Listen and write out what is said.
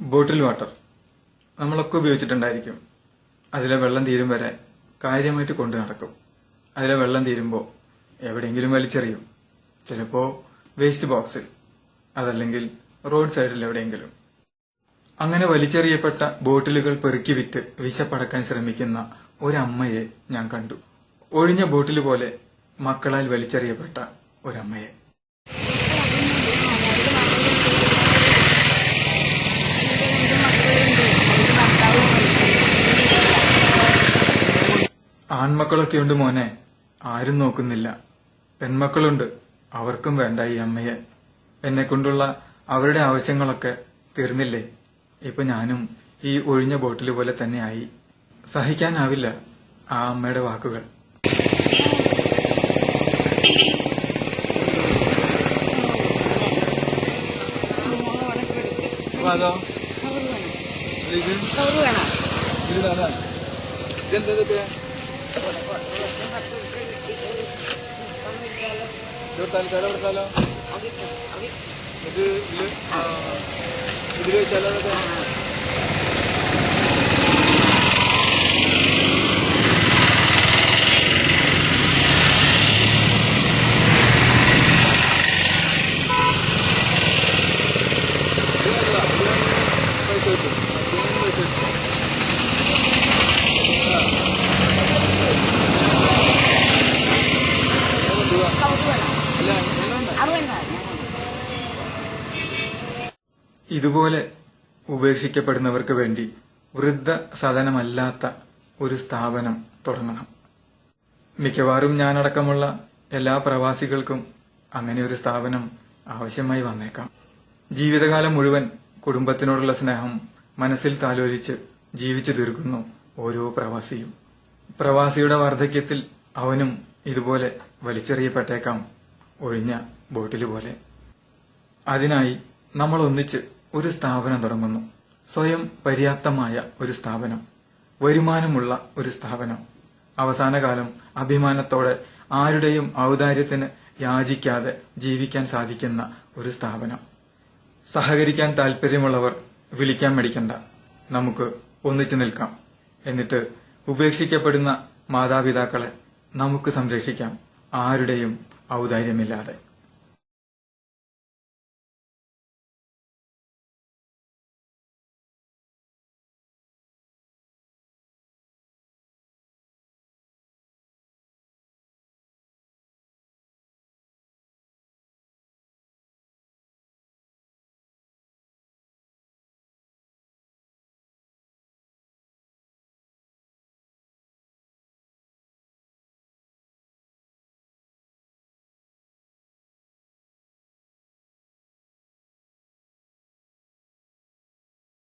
Bottle water. നമ്മളൊക്കെ ഉപയോഗിച്ചിട്ടുണ്ടായിരിക്കും. അതിലെ വെള്ളം തീരും വരെ കാര്യമായിട്ട് കൊണ്ടു നടക്കും. അതിലെ വെള്ളം തീരുമ്പോൾ എവിടെയെങ്കിലും വലിച്ചെറിയും. ചിലപ്പോൾ വേസ്റ്റ് ബോക്സിൽ അതല്ലെങ്കിൽ റോഡ് സൈഡിൽ എവിടെയെങ്കിലും. അങ്ങനെ വലിച്ചെറിയപ്പെട്ട ബോട്ടിലുകൾ പെറുക്കി വിറ്റ് വിശപ്പടക്കാൻ ശ്രമിക്കുന്ന ഒരമ്മയെ ഞാൻ കണ്ടു. ഒഴിഞ്ഞ ബോട്ടിൽ പോലെ മക്കളാൽ വലിച്ചെറിയപ്പെട്ട ഒരമ്മയെ. ആൺമക്കളൊക്കെ ഉണ്ട് മോനെ. ആരും നോക്കുന്നില്ല. പെൺമക്കളുണ്ട്. അവർക്കും വേണ്ട ഈ അമ്മയെ. എന്നെ കൊണ്ടുള്ള അവരുടെ ആവശ്യങ്ങളൊക്കെ തീർന്നില്ലേ? ഇപ്പൊ ഞാനും ഈ ഒഴിഞ്ഞ ബോട്ടിൽ പോലെ തന്നെ ആയി. സഹിക്കാനാവില്ല ആ അമ്മയുടെ വാക്കുകൾ. തൽക്കാലം ഇത് ഇതില് ഇതില് വെച്ചാലോ ഇതുപോലെ ഉപേക്ഷിക്കപ്പെടുന്നവർക്ക് വേണ്ടി വൃദ്ധ സദനമല്ലാത്ത ഒരു സ്ഥാപനം തുടങ്ങണം. മിക്കവാറും ഞാനടക്കമുള്ള എല്ലാ പ്രവാസികൾക്കും അങ്ങനെ ഒരു സ്ഥാപനം ആവശ്യമായി വന്നേക്കാം. ജീവിതകാലം മുഴുവൻ കുടുംബത്തിനോടുള്ള സ്നേഹം മനസ്സിൽ താലോലിച്ച് ജീവിച്ചു തീർക്കുന്നു ഓരോ പ്രവാസിയും. പ്രവാസിയുടെ വാർദ്ധക്യത്തിൽ അവനും ഇതുപോലെ വലിച്ചെറിയപ്പെട്ടേക്കാം ഒഴിഞ്ഞ ബോട്ടിൽ പോലെ അതിനായി നമ്മൾ ഒന്നിച്ച് ഒരു സ്ഥാപനം തുടങ്ങുന്നു. സ്വയം പര്യാപ്തമായ ഒരു സ്ഥാപനം. വരുമാനമുള്ള ഒരു സ്ഥാപനം. അവസാനകാലം അഭിമാനത്തോടെ ആരുടെയും ഔദാര്യത്തിന് യാചിക്കാതെ ജീവിക്കാൻ സാധിക്കുന്ന ഒരു സ്ഥാപനം. സഹകരിക്കാൻ താല്പര്യമുള്ളവർ വിളിക്കാൻ മടിക്കണ്ട. നമുക്ക് ഒന്നിച്ചു നിൽക്കാം. എന്നിട്ട് ഉപേക്ഷിക്കപ്പെടുന്ന മാതാപിതാക്കളെ നമുക്ക് സംരക്ഷിക്കാം. ആരുടെയും ഔദാര്യമില്ലാതെ.